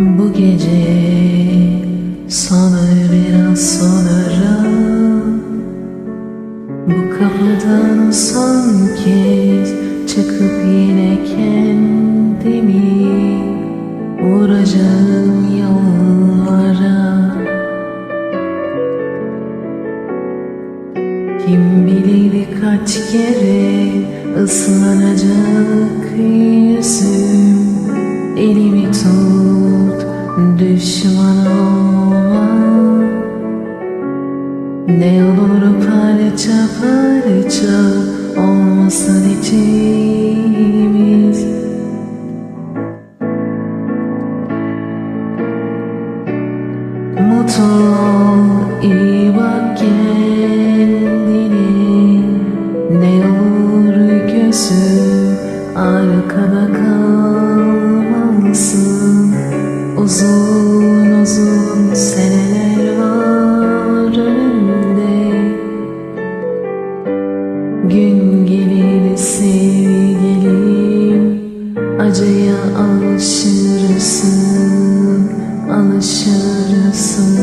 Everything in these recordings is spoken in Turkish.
Bu gece sana biraz sonra. Bu kapıdan son kez çıkıp yine kendimi Vuracağım yollara. Kim bilir kaç kere ıslanacak yüzüm. Elimi tut düşman olma Ne olur parça parça olmasın içimiz. Mutlu ol, iyi bak kendine. Ne olur gözü arkada kalmalısın Uzun uzun seneler var önünde Gün gelir sevgilim Acıya alışırsın Alışırsın.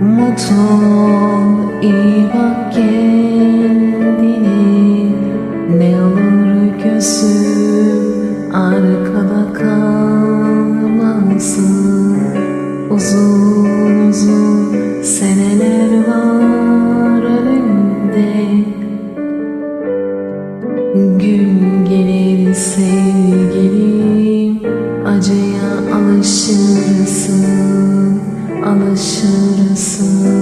Mutlu ol, iyi bak kendine gözüm arkada kalmasın Uzun uzun seneler var önünde. Gün gelir sevgilim Acıya alışırsın Alışırsın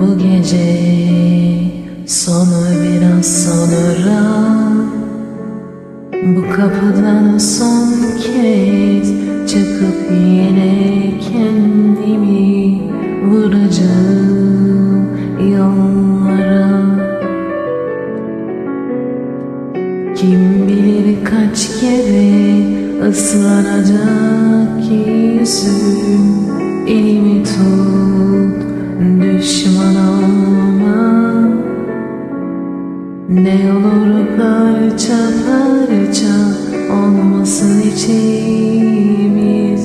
Bu gece sonu biraz sonra Bu kapıdan son kez çıkıp yine kendimi vuracağım yollara. Kim bilir kaç kere ıslanacak yüzüm Elimi tut düşman olma Ne olur parça parça olmasın içimiz.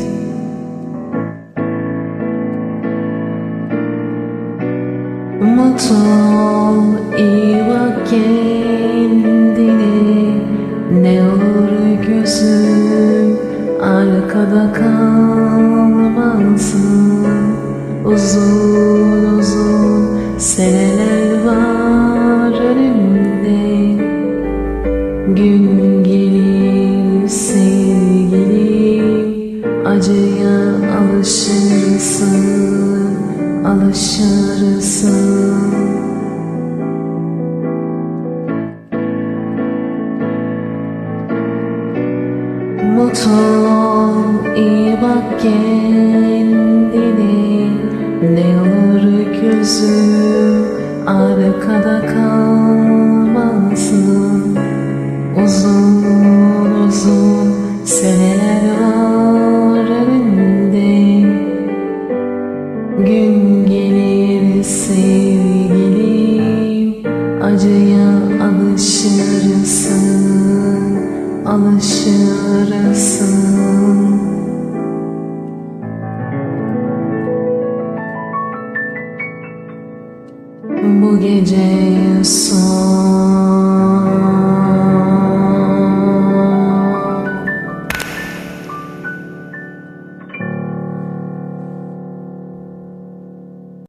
Mutlu ol, iyi bak kendine. Ne olur gözüm arkada kalmasın. Uzun seneler var önümde. Gün gelir sevgilim Acıya alışırsın Alışırsın. Mutlu ol, iyi bak kendine gözüm arkada kalmasın. Uzun uzun seneler var Gün gelir sevgilim Acıya alışırsın Alışırsın